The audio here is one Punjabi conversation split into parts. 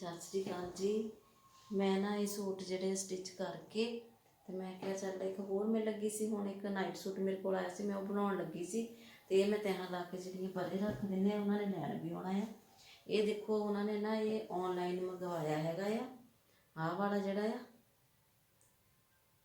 ਸਤਿ ਸ੍ਰੀ ਅਕਾਲ ਜੀ। ਮੈਂ ਨਾ ਇਹ ਸੂਟ ਜਿਹੜੇ ਸਟਿਚ ਕਰਕੇ ਤੇ ਮੈਂ ਕਿਹਾ ਚੱਲ ਇੱਕ ਹੋਰ ਮੈਂ ਲੱਗੀ ਸੀ, ਹੁਣ ਇੱਕ ਨਾਈਟ ਸੂਟ ਮੇਰੇ ਕੋਲ ਆਇਆ ਸੀ, ਮੈਂ ਉਹ ਬਣਾਉਣ ਲੱਗੀ ਸੀ ਤੇ ਇਹ ਮੈਂ ਤਹਾਂ ਲਾ ਕੇ ਜਿਹੜੀਆਂ ਪਰੇ ਰੱਖ ਦਿੰਨੇ ਆ, ਉਹਨਾਂ ਨੇ ਲੈਣ ਵੀ ਆਉਣਾ ਆ। ਇਹ ਦੇਖੋ, ਉਹਨਾਂ ਨੇ ਨਾ ਇਹ ਆਨਲਾਈਨ ਮੰਗਵਾਇਆ ਹੈਗਾ ਆ, ਆਹ ਵਾਲਾ ਜਿਹੜਾ ਆ।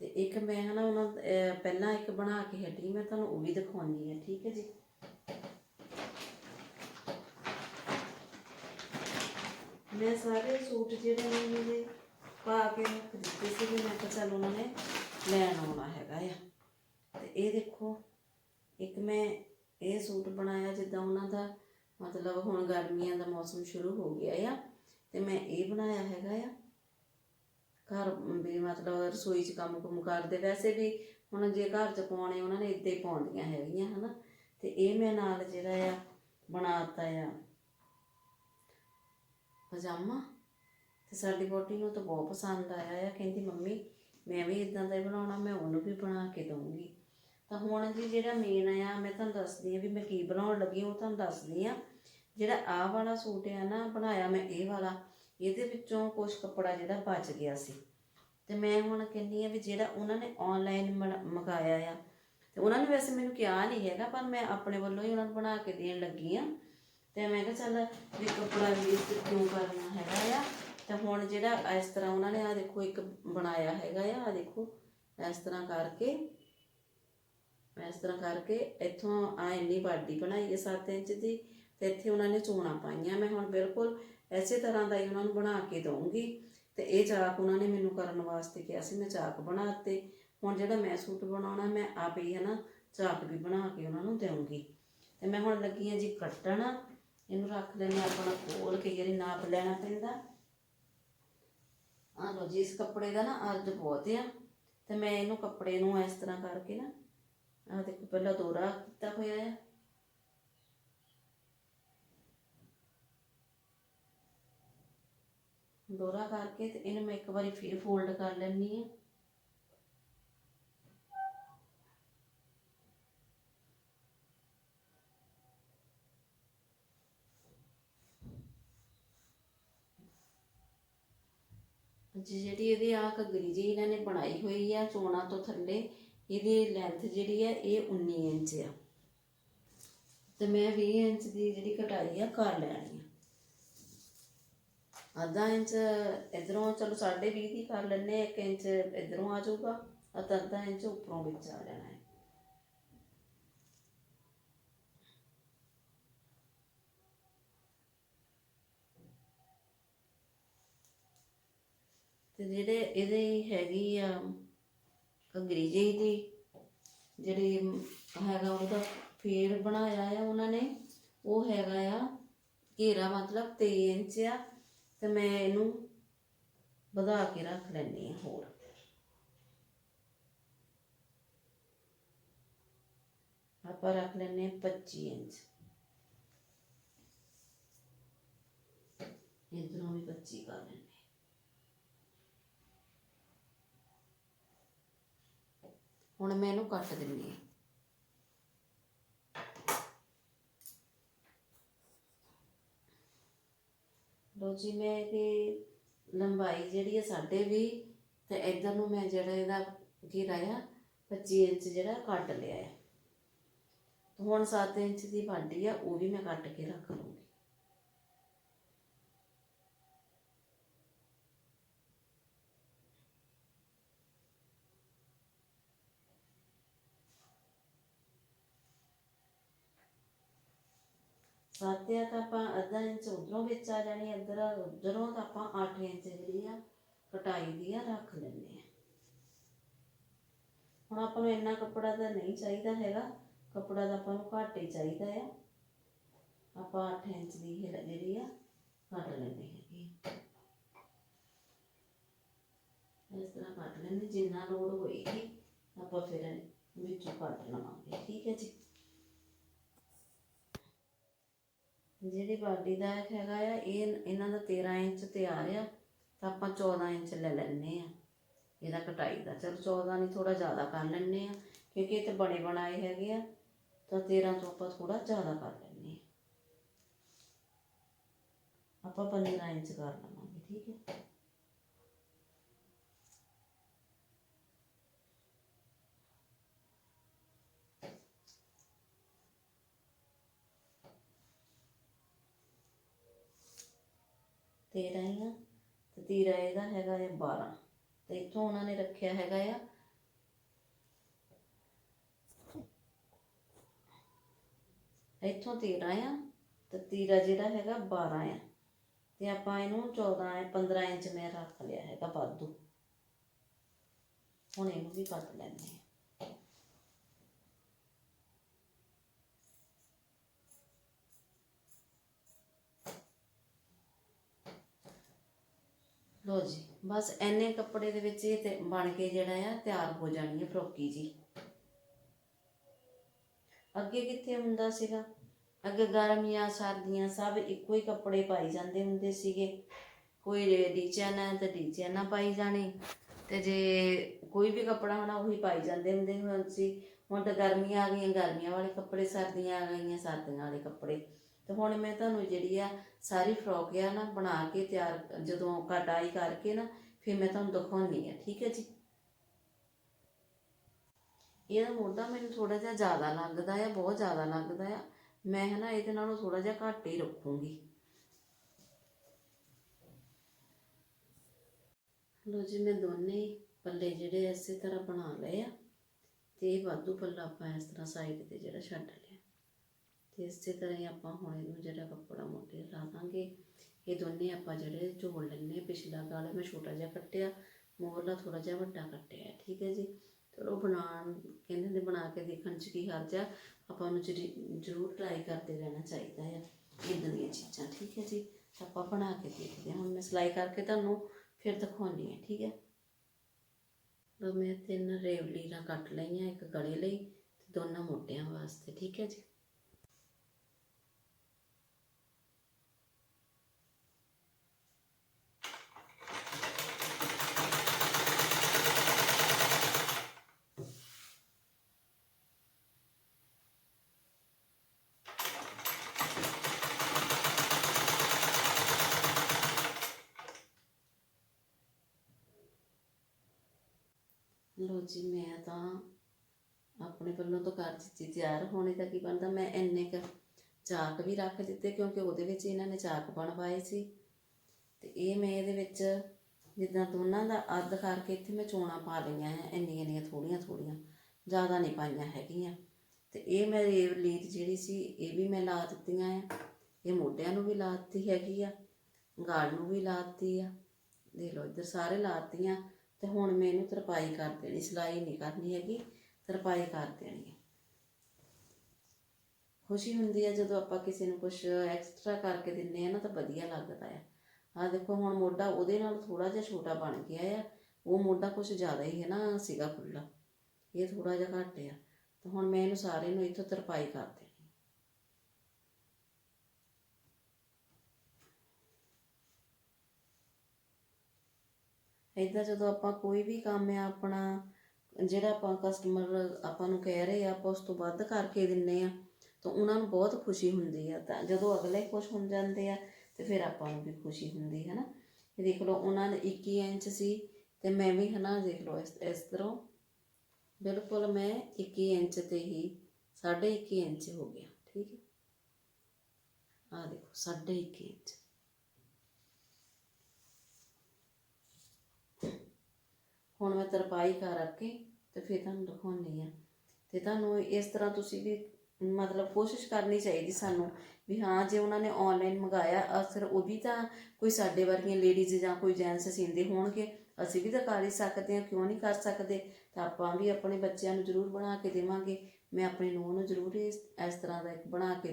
ਤੇ ਇੱਕ ਮੈਂ ਹਨਾ ਉਹਨਾਂ ਪਹਿਲਾਂ ਇੱਕ ਬਣਾ ਕੇ ਹਟੀ, ਮੈਂ ਤੁਹਾਨੂੰ ਉਹ ਵੀ ਦਿਖਾਉਣੀ ਆ, ਠੀਕ ਹੈ ਜੀ? ਮੈਂ ਸਾਰੇ ਸੂਟ ਜਿਹੜੇ ਨੇ ਮੇਰੇ ਪਾ ਕੇ ਰੱਖ ਦਿੱਤੇ ਸੀ ਵੀ ਮੈਂ ਕਿਹਾ ਚੱਲ ਉਹਨਾਂ ਨੇ ਲੈਣ ਆਉਣਾ ਹੈਗਾ ਆ। ਤੇ ਇਹ ਦੇਖੋ, ਇੱਕ ਮੈਂ ਇਹ ਸੂਟ ਬਣਾਇਆ ਜਿੱਦਾਂ ਉਹਨਾਂ ਦਾ, ਮਤਲਬ ਹੁਣ ਗਰਮੀਆਂ ਦਾ ਮੌਸਮ ਸ਼ੁਰੂ ਹੋ ਗਿਆ ਆ, ਤੇ ਮੈਂ ਇਹ ਬਣਾਇਆ ਹੈਗਾ ਆ। ਘਰ ਵੀ ਮਤਲਬ ਰਸੋਈ 'ਚ ਕੰਮ ਕੁਮ ਕਰਦੇ, ਵੈਸੇ ਵੀ ਹੁਣ ਜੇ ਘਰ 'ਚ ਪਾਉਣੇ, ਉਹਨਾਂ ਨੇ ਇੱਦਾਂ ਹੀ ਪਾਉਂਦੀਆਂ ਹੈਗੀਆਂ, ਹਨਾ। ਤੇ ਇਹ ਮੈਂ ਨਾਲ ਜਿਹੜਾ ਆ ਬਣਾਤਾ ਆ। ਪਜਾਮਾ? ਤੇ ਸਾਡੀ ਵੋਟੀ ਨੂੰ ਤਾਂ ਬਹੁਤ ਪਸੰਦ ਆਇਆ ਆ, ਕਹਿੰਦੀ, ਮੰਮੀ, ਮੈਂ ਵੀ ਇਦਾਂ ਦਾ ਹੀ ਬਣਾਉਣਾ, ਮੈਂ ਉਹਨੂੰ ਵੀ ਬਣਾ ਕੇ ਦਊਂਗੀ। ਤਾਂ ਹੁਣ ਜੀ ਜਿਹੜਾ ਮੇਨ ਆ, ਮੈਂ ਤੁਹਾਨੂੰ ਦੱਸਦੀ ਆ ਵੀ ਮੈਂ ਕੀ ਬਣਾਉਣ ਲੱਗੀ, ਉਹ ਤੁਹਾਨੂੰ ਦੱਸਦੀ ਆ ਜਿਹੜਾ ਆਹ ਵਾਲਾ ਸੂਟ ਆ ਨਾ, ਬਣਾਇਆ ਮੈਂ ਇਹ ਵਾਲਾ, ਇਹਦੇ ਵਿੱਚੋਂ ਕੁਝ ਕੱਪੜਾ ਜਿਹੜਾ ਬਚ ਗਿਆ ਸੀ। ਤੇ ਮੈਂ ਹੁਣ ਕਹਿੰਦੀ ਆ ਵੀ ਜਿਹੜਾ ਉਹਨਾਂ ਨੇ ਆਨਲਾਈਨ ਮੰਗਾਇਆ ਆ, ਤੇ ਉਹਨਾਂ ਨੇ ਵੈਸੇ ਮੈਨੂੰ ਕਿਹਾ ਨਹੀਂ ਹੈਗਾ, ਪਰ ਮੈਂ ਆਪਣੇ ਵੱਲੋਂ ਹੀ ਉਹਨਾਂ ਨੂੰ ਬਣਾ ਕੇ ਦੇਣ ਲੱਗੀ ਆ ਤੇ ਮੈਂ ਕਿਹਾ ਚੱਲ ਵੀ ਕੱਪੜਾ ਵੇਸਟ ਕਿਉਂ ਕਰਨਾ ਹੈਗਾ ਆ? ਤੇ ਹੁਣ ਜਿਹੜਾ ਇਸ ਤਰ੍ਹਾਂ ਉਹਨਾਂ ਨੇ ਆ ਦੇਖੋ ਇੱਕ ਬਣਾਇਆ ਹੈਗਾ ਆ ਆ ਦੇਖੋ, ਇਸ ਤਰ੍ਹਾਂ ਕਰਕੇ, ਇਸ ਤਰ੍ਹਾਂ ਕਰਕੇ ਇੱਥੋਂ ਆ ਇੰਨੀ ਬਾਡੀ ਬਣਾਈ ਹੈ 7 ਇੰਚ ਦੀ ਤੇ ਇੱਥੇ ਉਹਨਾਂ ਨੇ ਚੋਣਾ ਪਾਈਆਂ। ਮੈਂ ਹੁਣ ਬਿਲਕੁਲ ਐਸੇ ਤਰ੍ਹਾਂ ਦਾ ਹੀ ਉਹਨਾਂ ਨੂੰ ਬਣਾ ਕੇ ਦਊਂਗੀ। ਤੇ ਇਹ ਚਾਕ ਉਹਨਾਂ ਨੇ ਮੈਨੂੰ ਕਰਨ ਵਾਸਤੇ ਕਿਹਾ ਸੀ, ਮੈਂ ਚਾਕ ਬਣਾਤੇ ਹੁਣ ਜਿਹੜਾ ਮੈਂ ਸੂਟ ਬਣਾਉਣਾ, ਮੈਂ ਆਪ ਹੀ ਹੈ ਨਾ ਚਾਕ ਵੀ ਬਣਾ ਕੇ ਉਹਨਾਂ ਨੂੰ ਦੇਵਾਂਗੀ ਤੇ ਮੈਂ ਹੁਣ ਲੱਗੀ ਹਾਂ ਜੀ ਕੱਟਣ। ਇਹਨੂੰ ਰੱਖ ਲੈਣਾ ਆਪਣਾ ਕੋਲ, ਕਈ ਵਾਰੀ ਨਾਪ ਲੈਣਾ ਪੈਂਦਾ। ਆ ਲੋ ਜੀ, ਇਸ ਕੱਪੜੇ ਦਾ ਨਾ ਅਰਜ ਬਹੁਤ ਆ। ਤੇ ਮੈਂ ਇਹਨੂੰ ਕੱਪੜੇ ਨੂੰ ਇਸ ਤਰ੍ਹਾਂ ਕਰਕੇ ਨਾ ਆ ਦੇਖੋ, ਪਹਿਲਾਂ ਦੋਰਾ ਕੀਤਾ ਹੋਇਆ ਆ। ਦੋਰਾ ਕਰਕੇ ਤੇ ਇਹਨੂੰ ਮੈਂ ਇੱਕ ਵਾਰੀ ਫਿਰ ਫੋਲਡ ਕਰ ਲੈਣੀ ਆ ਜੀ ਜਿਹੜੀ ਇਹਦੀ ਆ ਘੱਗਰੀ ਜੀ ਇਹਨਾਂ ਨੇ ਬਣਾਈ ਹੋਈ ਆ ਚੋਣਾ ਤੋਂ ਥੱਲੇ, ਇਹਦੀ ਲੈਂਥ ਜਿਹੜੀ ਆ, ਇਹ 19 ਇੰਚ ਆ। ਤੇ ਮੈਂ 20 ਇੰਚ ਦੀ ਜਿਹੜੀ ਕਟਾਈ ਆ, ਕਰ ਲੈਣੀ ਆ। ਅੱਧਾ ਇੰਚ ਇਧਰੋਂ, ਚਲੋ 20.5 ਦੀ ਕਰ ਲੈਣੇ 1 ਇੰਚ ਇਧਰੋਂ ਆ ਜਾਊਗਾ ਅਤੇ ਅੱਧਾ ਇੰਚ ਉੱਪਰੋਂ ਵਿੱਚ ਆ ਜਾਣਾ ਹੈ। ਤੇ ਜਿਹੜੇ ਇਹਦੇ ਹੈਗੀ ਆ ਘੱਗਰੀ ਦੀ, ਜਿਹੜੀ ਹੈਗਾ ਉਹਦਾ ਫੇਰ ਬਣਾਇਆ ਆ ਉਹਨਾਂ ਨੇ, ਉਹ ਹੈਗਾ ਆ ਘੇਰਾ ਮਤਲਬ 23 ਇੰਚ ਆ, ਤੇ ਮੈਂ ਇਹਨੂੰ ਵਧਾ ਕੇ ਰੱਖ ਲੈਣੀ ਆ ਹੋਰ। ਆਪਾਂ ਰੱਖ ਲੈਣੇ ਆ 25 ਇੰਚ। ਇਧਰੋਂ ਵੀ 25 ਕਰ ਲੈਣੇ ਹੁਣ ਮੈਂ ਇਹਨੂੰ ਕੱਟ ਦਿੰਨੀ ਆ ਲੋ ਜੀ, ਮੈਂ ਇਹਦੀ ਲੰਬਾਈ ਜਿਹੜੀ ਹੈ ਸਾਡੇ ਵੀ ਤੇ ਇਧਰ ਨੂੰ ਮੈਂ ਜਿਹੜਾ ਇਹਦਾ ਘੇਰਾ ਆ 25 ਇੰਚ ਜਿਹੜਾ ਕੱਟ ਲਿਆ ਹੈ ਹੁਣ 7 ਇੰਚ ਦੀ ਬਾਡੀ ਆ, ਉਹ ਵੀ ਮੈਂ ਕੱਟ ਕੇ ਰੱਖ ਲੂੰਗੀ ਸਾਤਿਆ ਤਾਂ ਆਪਾਂ ਅੱਧਾ ਇੰਚ ਉਧਰੋਂ ਵਿੱਚ ਆ ਜਾਣੀ ਇੱਧਰ ਉਧਰੋਂ ਤਾਂ ਆਪਾਂ 8 ਇੰਚ ਜਿਹੜੀ ਆ ਕਟਾਈ ਦੀ ਆ ਰੱਖ ਲੈਣੇ ਆ। ਹੁਣ ਆਪਾਂ ਨੂੰ ਇੰਨਾ ਕੱਪੜਾ ਤਾਂ ਨਹੀਂ ਚਾਹੀਦਾ ਹੈਗਾ, ਕੱਪੜਾ ਤਾਂ ਆਪਾਂ ਨੂੰ ਘੱਟ ਹੀ ਚਾਹੀਦਾ ਆ। ਆਪਾਂ 8 ਇੰਚ ਦੀ ਜਿਹੜੀ ਆ ਕੱਟ ਲੈਂਦੇ ਹੈਗੀ ਇਸ ਤਰ੍ਹਾਂ ਕੱਟ ਲੈਣੀ ਜਿੰਨਾ ਲੋੜ ਹੋਏਗੀ ਆਪਾਂ ਫਿਰ ਵਿੱਚੋਂ ਕੱਟ ਲਵਾਂਗੇ, ਠੀਕ ਹੈ ਜੀ। ਜਿਹੜੀ ਬਾਡੀ ਦਾ ਹੈਗਾ ਆ, ਇਹ ਇਹਨਾਂ ਦਾ 13 ਇੰਚ ਤਿਆਰ ਆ, ਤਾਂ ਆਪਾਂ 14 ਇੰਚ ਲੈ ਲੈਣੇ ਆ। ਇਹਦਾ ਕਟਾਈ ਦਾ। ਚਲ 14 ਨਹੀਂ ਥੋੜਾ ਜ਼ਿਆਦਾ ਕਰ ਲੈਣੇ ਆ, ਕਿਉਂਕਿ ਇਹ ਤੇ ਬਣੇ ਬਣਾਏ ਹੈਗੇ ਆ, ਤਾਂ 13 ਤੋਂ ਆਪਾਂ ਥੋੜਾ ਜ਼ਿਆਦਾ ਕਰ ਲੈਣੇ ਆ। ਆਪਾਂ 15 ਇੰਚ ਕਰ ਲਵਾਂਗੇ, ਠੀਕ ਹੈ ਤੇਰਾਂ ਹੀ ਆ, ਤੇ ਤੀਰਾ ਇਹਦਾ ਹੈਗਾ ਹੈ 12 ਤੇ ਇੱਥੋਂ ਉਹਨਾਂ ਨੇ ਰੱਖਿਆ ਹੈਗਾ ਆ ਇੱਥੋਂ 13 ਆ, ਤੇ ਤੀਰਾ ਜਿਹੜਾ ਹੈਗਾ 12 ਆ। ਤੇ ਆਪਾਂ ਇਹਨੂੰ 14 ਹੈ 15 ਇੰਚ ਮੈਂ ਰੱਖ ਲਿਆ ਹੈਗਾ ਵਾਧੂ। ਹੁਣ ਇਹਨੂੰ ਵੀ ਕੱਟ ਲੈਂਦੇ ਆ ਲੋ ਜੀ, ਬਸ ਐਨੇ ਕੱਪੜੇ ਦੇ ਵਿੱਚ ਇਹ ਤੇ ਬਣ ਕੇ ਜਿਹੜਾ ਆ ਤਿਆਰ ਹੋ ਜਾਣੀ ਹੈ ਫਰੋਕੀ ਜੀ। ਅੱਗੇ ਕਿੱਥੇ ਹੁੰਦਾ ਸੀਗਾ? ਅੱਗੇ ਗਰਮੀਆਂ ਸਰਦੀਆਂ ਸਭ ਇੱਕੋ ਹੀ ਕੱਪੜੇ ਪਾਈ ਜਾਂਦੇ ਹੁੰਦੇ ਸੀਗੇ। ਕੋਈ ਡੀਚਿਆਂ ਨਾਲ ਤੇ ਡੀਚਿਆਂ ਨਾਲ ਪਾਈ ਜਾਣੇ। ਤੇ ਜੇ ਕੋਈ ਵੀ ਕੱਪੜਾ ਹੋਣਾ, ਉਹੀ ਪਾਈ ਜਾਂਦੇ ਹੁੰਦੇ ਹੁਣ ਸੀ। ਹੁਣ ਤਾਂ ਗਰਮੀਆਂ ਆ ਗਈਆਂ, ਗਰਮੀਆਂ ਵਾਲੇ ਕੱਪੜੇ, ਸਰਦੀਆਂ ਆ ਗਈਆਂ, ਸਰਦੀਆਂ ਵਾਲੇ ਕੱਪੜੇ। ਤੇ ਹੁਣ ਮੈਂ ਤੁਹਾਨੂੰ ਜਿਹੜੀ ਆ ਸਾਰੀ ਫਰੋਕ ਆ ਨਾ ਬਣਾ ਕੇ ਤਿਆਰ ਜਦੋਂ ਕਟਾਈ ਕਰਕੇ ਨਾ, ਫਿਰ ਮੈਂ ਤੁਹਾਨੂੰ ਦਿਖਾਉਣੀ ਆ, ਠੀਕ ਹੈ ਜੀ? ਇਹਦਾ ਮੋਢਾ ਮੈਨੂੰ ਥੋੜਾ ਜਿਹਾ ਜ਼ਿਆਦਾ ਲੱਗਦਾ ਆ, ਬਹੁਤ ਜ਼ਿਆਦਾ ਲੱਗਦਾ ਆ। ਮੈਂ ਹੈ ਨਾ ਇਹਦੇ ਨਾਲੋਂ ਥੋੜਾ ਜਿਹਾ ਘੱਟ ਹੀ ਰੱਖੂੰਗੀ। ਲੋ ਜੀ, ਮੈਂ ਦੋਨੇ ਪੱਲੇ ਜਿਹੜੇ ਇਸੇ ਤਰ੍ਹਾਂ ਬਣਾ ਲਏ ਆ ਤੇ ਇਹ ਵਾਧੂ ਪੱਲਾ ਆਪਾਂ ਇਸ ਤਰ੍ਹਾਂ ਸਾਈਡ ਤੇ ਜਿਹੜਾ ਛੱਡ ਇਸੇ ਤਰ੍ਹਾਂ ਹੀ ਆਪਾਂ ਹੁਣ ਇਹਨੂੰ ਜਿਹੜਾ ਕੱਪੜਾ ਮੋਢੇ ਲਾ ਦਾਂਗੇ। ਇਹ ਦੋਨੇ ਆਪਾਂ ਜਿਹੜੇ ਜੋੜ ਲੈਣੇ ਪਿਛਲਾ ਗਾਲ ਮੈਂ ਛੋਟਾ ਜਿਹਾ ਕੱਟਿਆ, ਮੋਹਰਲਾ ਥੋੜਾ ਜਿਹਾ ਵੱਡਾ ਕੱਟਿਆ, ਠੀਕ ਹੈ ਜੀ? ਚਲੋ ਬਣਾਉਣ, ਕਹਿੰਦੇ ਨੇ ਬਣਾ ਕੇ ਦੇਖਣ ਚ ਕੀ ਹਰਜ ਆ। ਆਪਾਂ ਉਹਨੂੰ ਜ਼ਰੀ- ਜ਼ਰੂਰ ਟਰਾਈ ਕਰਦੇ ਰਹਿਣਾ ਚਾਹੀਦਾ ਆ ਇਦਾਂ ਦੀਆਂ ਚੀਜ਼ਾਂ, ਠੀਕ ਹੈ ਜੀ? ਆਪਾਂ ਬਣਾ ਕੇ ਦੇਖਦੇ ਹਾਂ। ਹੁਣ ਮੈਂ ਸਿਲਾਈ ਕਰਕੇ ਤੁਹਾਨੂੰ ਫਿਰ ਦਿਖਾਉਣੀ ਹੈ, ਠੀਕ ਹੈ? ਲੋ ਮੈਂ ਤਿੰਨ ਰੇਵਲੀਆਂ ਕੱਟ ਲਈਆਂ, ਇੱਕ ਗਲੇ ਲਈ ਤੇ ਦੋਨਾਂ ਮੋਟਿਆਂ ਵਾਸਤੇ, ਠੀਕ ਹੈ ਜੀ? ਲੋ ਜੀ, ਮੈਂ ਤਾਂ ਆਪਣੇ ਵੱਲੋਂ ਤਾਂ ਕਰ ਦਿੱਤੀ ਤਿਆਰ ਹੋਣੀ ਤਾਂ ਕੀ ਬਣਦਾ? ਮੈਂ ਇੰਨੇ ਕ ਚਾਕ ਵੀ ਰੱਖ ਦਿੱਤੇ ਕਿਉਂਕਿ ਉਹਦੇ ਵਿੱਚ ਇਹਨਾਂ ਨੇ ਚਾਕ ਬਣਵਾਏ ਸੀ। ਤੇ ਇਹ ਮੈਂ ਇਹਦੇ ਵਿੱਚ ਜਿੱਦਾਂ ਦੋਨਾਂ ਦਾ ਅੱਧ ਕਰਕੇ ਇੱਥੇ ਮੈਂ ਚੋਣਾ ਪਾ ਲਈਆਂ ਹੈ ਇੰਨੀਆਂ ਇੰਨੀਆਂ ਥੋੜੀਆਂ ਥੋੜੀਆਂ ਜ਼ਿਆਦਾ ਨਹੀਂ ਪਾਈਆਂ ਹੈਗੀਆਂ। ਤੇ ਇਹ ਮੈਂ ਰੇਵ ਲੀਤ ਜਿਹੜੀ ਸੀ, ਇਹ ਵੀ ਮੈਂ ਲਾ ਦਿੱਤੀਆਂ ਆ। ਇਹ ਮੋਢਿਆਂ ਨੂੰ ਵੀ ਲਾ ਦਿੱਤੀ ਹੈਗੀ ਆ, ਗਾਲ ਨੂੰ ਵੀ ਲਾ ਦਿੱਤੀ ਆ। ਦੇਖ ਲਓ, ਇੱਧਰ ਸਾਰੇ ਲਾ ਦਿੱਤੀਆਂ। ਤੇ ਹੁਣ ਮੈਂ ਇਹਨੂੰ ਤਰਪਾਈ ਕਰ ਦੇਣੀ, ਸਿਲਾਈ ਨਹੀਂ ਕਰਨੀ ਹੈਗੀ, ਤਰਪਾਈ ਕਰ ਦੇਣੀ ਹੈ। ਖੁਸ਼ੀ ਹੁੰਦੀ ਹੈ ਜਦੋਂ ਆਪਾਂ ਕਿਸੇ ਨੂੰ ਕੁਝ ਐਕਸਟਰਾ ਕਰਕੇ ਦਿੰਨੇ ਆ ਨਾ ਤਾਂ ਵਧੀਆ ਲੱਗਦਾ ਆ ਆ ਦੇਖੋ, ਹੁਣ ਮੋਢਾ ਉਹਦੇ ਨਾਲ ਥੋੜਾ ਜਿਹਾ ਛੋਟਾ ਬਣ ਗਿਆ ਆ, ਉਹ ਮੋਢਾ ਕੁਝ ਜ਼ਿਆਦਾ ਹੀ ਹੈ ਨਾ, ਸੀਗਾ ਖੁੱਲਾ ਇਹ ਥੋੜਾ ਜਿਹਾ ਘੱਟ ਆ। ਤਾਂ ਹੁਣ ਮੈਂ ਇਹਨੂੰ ਸਾਰੇ ਨੂੰ ਇੱਥੋਂ ਤਰਪਾਈ ਕਰ ਦੇਣੀ। ਇੱਦਾਂ ਜਦੋਂ ਆਪਾਂ ਕੋਈ ਵੀ ਕੰਮ ਆ, ਆਪਣਾ ਜਿਹੜਾ ਆਪਾਂ ਕਸਟਮਰ ਆਪਾਂ ਨੂੰ ਕਹਿ ਰਹੇ ਆ, ਆਪਾਂ ਉਸ ਤੋਂ ਵੱਧ ਕਰਕੇ ਦਿੰਨੇ ਆ, ਤਾਂ ਉਹਨਾਂ ਨੂੰ ਬਹੁਤ ਖੁਸ਼ੀ ਹੁੰਦੀ ਆ। ਤਾਂ ਜਦੋਂ ਅਗਲੇ ਖੁਸ਼ ਹੋ ਜਾਂਦੇ ਆ, ਤੇ ਫਿਰ ਆਪਾਂ ਨੂੰ ਵੀ ਖੁਸ਼ੀ ਹੁੰਦੀ ਹੈ ਨਾ ਇਹ ਦੇਖ ਲਓ, ਉਹਨਾਂ ਨੇ 21 ਇੰਚ ਸੀ, ਤੇ ਮੈਂ ਵੀ, ਹਨਾ, ਦੇਖ ਲਓ, ਇਸ ਇਸ ਤਰ੍ਹਾਂ। ਬਿਲਕੁਲ ਮੈਂ 21 ਇੰਚ ਤੇ ਹੀ 21.5 ਇੰਚ ਹੋ ਗਿਆ, ਠੀਕ ਹੈ? ਆ ਦੇਖੋ 21.5 ਇੰਚ। ਹੁਣ ਮੈਂ ਤਰਪਾਈ ਕਰ ਕੇ ਤੇ ਫਿਰ ਤੁਹਾਨੂੰ ਦਿਖਾਉਣੀ ਆ ਤੇ ਤੁਹਾਨੂੰ ਇਸ ਤਰ੍ਹਾਂ ਤੁਸੀਂ ਵੀ ਮਤਲਬ ਕੋਸ਼ਿਸ਼ ਕਰਨੀ ਚਾਹੀਦੀ ਸਾਨੂੰ ਵੀ ਹਾਂ, ਜੇ ਉਹਨਾਂ ਨੇ ਆਨਲਾਈਨ ਮੰਗਾਇਆ, ਅਸਰ ਉਹ ਵੀ ਤਾਂ ਕੋਈ ਸਾਡੇ ਵਰਗੀਆਂ ਲੇਡੀਜ਼ ਜਾਂ ਕੋਈ ਜੈਂਟਸ ਸੀਂਦੇ ਹੋਣਗੇ। ਅਸੀਂ ਵੀ ਤਾਂ ਕਰ ਹੀ ਸਕਦੇ ਹਾਂ, ਕਿਉਂ ਨਹੀਂ ਕਰ ਸਕਦੇ? ਤਾਂ ਆਪਾਂ ਵੀ ਆਪਣੇ ਬੱਚਿਆਂ ਨੂੰ ਜ਼ਰੂਰ ਬਣਾ ਕੇ ਦੇਵਾਂਗੇ। ਮੈਂ ਆਪਣੀ ਨੂੰਹ ਨੂੰ ਜ਼ਰੂਰ ਇਸ ਇਸ ਤਰ੍ਹਾਂ ਦਾ ਇੱਕ ਬਣਾ ਕੇ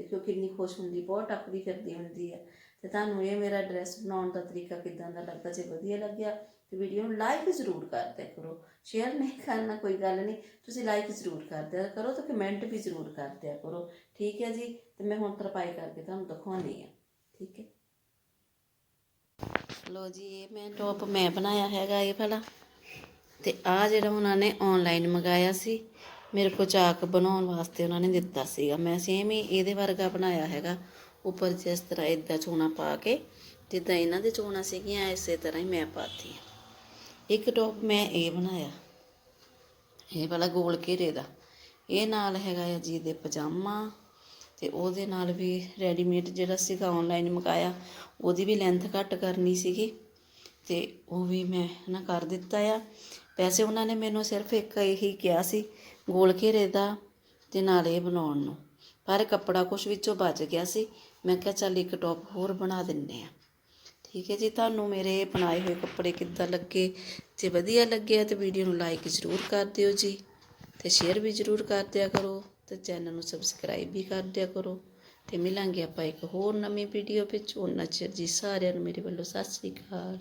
ਦਊਂਗੀ ਦੇਖੋ ਕਿੰਨੀ ਖੁਸ਼ ਹੁੰਦੀ, ਬਹੁਤ ਟੱਪਦੀ ਫਿਰਦੀ ਹੁੰਦੀ ਹੈ ਤੇ ਤੁਹਾਨੂੰ ਇਹ ਮੇਰਾ ਡਰੈਸ ਬਣਾਉਣ ਦਾ ਤਰੀਕਾ ਕਿਦਾਂ ਦਾ ਲੱਗਾ ਜੇ ਵਧੀਆ ਲੱਗਿਆ ਤੇ ਵੀਡੀਓ ਨੂੰ ਲਾਈਕ ਜ਼ਰੂਰ ਕਰ ਦਿਆ ਕਰੋ। ਸ਼ੇਅਰ ਨਹੀਂ ਕਰਨਾ ਕੋਈ ਗੱਲ ਨਹੀਂ, ਤੁਸੀਂ ਲਾਈਕ ਜ਼ਰੂਰ ਕਰ ਦਿਆ ਕਰੋ ਤੇ ਕਮੈਂਟ ਵੀ ਜ਼ਰੂਰ ਕਰ ਦਿਆ ਕਰੋ। ਠੀਕ ਹੈ ਜੀ, ਤੇ ਮੈਂ ਹੁਣ ਤਰਪਾਈ ਕਰਕੇ ਤੁਹਾਨੂੰ ਦਿਖਾਉਣੀ ਆ ਠੀਕ ਹੈ? ਲੋ ਜੀ, ਇਹ ਮੈਂ ਟੌਪ ਮੈਂ ਬਣਾਇਆ ਹੈਗਾ ਇਹ ਭਲਾ ਤੇ ਆ ਜਿਹੜਾ ਉਹਨਾਂ ਨੇ ਆਨਲਾਈਨ ਮੰਗਾਇਆ ਸੀ ਮੇਰੇ ਕੋਲ ਚਾਕ ਬਣਾਉਣ ਵਾਸਤੇ ਉਹਨਾਂ ਨੇ ਦਿੱਤਾ ਸੀਗਾ। ਮੈਂ ਸੇਮ ਹੀ ਇਹਦੇ ਵਰਗਾ ਬਣਾਇਆ ਹੈਗਾ। ਉੱਪਰ ਜਿਸ ਤਰ੍ਹਾਂ ਇਦਾਂ ਚੋਣਾ ਪਾ ਕੇ, ਜਿੱਦਾਂ ਇਹਨਾਂ ਦੇ ਚੋਣਾਂ ਸੀਗੀਆਂ, ਇਸੇ ਤਰ੍ਹਾਂ ਹੀ ਮੈਂ ਪਾਤੀ ਇੱਕ ਟੌਪ ਮੈਂ ਇਹ ਬਣਾਇਆ। ਇਹ ਵਾਲਾ ਗੋਲ ਘੇਰੇ ਦਾ। ਇਹ ਨਾਲ ਹੈਗਾ ਆ ਜੀ ਦੇ ਪਜਾਮਾ ਤੇ ਉਹਦੇ ਨਾਲ ਵੀ ਰੈਡੀਮੇਡ ਜਿਹੜਾ ਸੀਗਾ ਆਨਲਾਈਨ ਮੰਗਾਇਆ, ਉਹਦੀ ਵੀ ਲੈਂਥ ਘੱਟ ਕਰਨੀ ਸੀਗੀ ਤੇ ਉਹ ਵੀ ਮੈਂ ਨਾ ਕਰ ਦਿੱਤਾ ਆ। ਵੈਸੇ ਉਹਨਾਂ ਨੇ ਮੈਨੂੰ ਸਿਰਫ ਇੱਕ ਇਹੀ ਕਿਹਾ ਸੀ ਗੋਲ ਘੇਰੇ ਦਾ ਅਤੇ ਨਾਲ ਇਹ ਬਣਾਉਣ ਨੂੰ। ਪਰ ਕੱਪੜਾ ਕੁਛ ਵਿੱਚੋਂ ਬਚ ਗਿਆ ਸੀ। ਮੈਂ ਕਿਹਾ ਚੱਲ ਇੱਕ ਟੋਪ ਹੋਰ ਬਣਾ ਦਿੰਦੇ ਹਾਂ। ਠੀਕ ਹੈ ਜੀ, ਤੁਹਾਨੂੰ ਮੇਰੇ ਬਣਾਏ ਹੋਏ ਕੱਪੜੇ ਕਿੱਦਾਂ ਲੱਗੇ? ਜੇ ਵਧੀਆ ਲੱਗਿਆ ਤਾਂ ਵੀਡੀਓ ਨੂੰ ਲਾਈਕ ਜ਼ਰੂਰ ਕਰ ਦਿਓ ਜੀ ਤੇ ਸ਼ੇਅਰ ਵੀ ਜ਼ਰੂਰ ਕਰ ਦਿਆ ਕਰੋ ਤੇ ਚੈਨਲ ਨੂੰ ਸਬਸਕ੍ਰਾਈਬ ਵੀ ਕਰ ਦਿਆ ਕਰੋ ਤੇ ਮਿਲਾਂਗੇ ਆਪਾਂ ਇੱਕ ਹੋਰ ਨਵੀਂ ਵੀਡੀਓ ਵਿੱਚ। ਉਹਨਾਂ ਚਿਰ ਜੀ ਸਾਰਿਆਂ ਨੂੰ ਮੇਰੇ ਵੱਲੋਂ ਸਤਿ ਸ੍ਰੀ ਅਕਾਲ।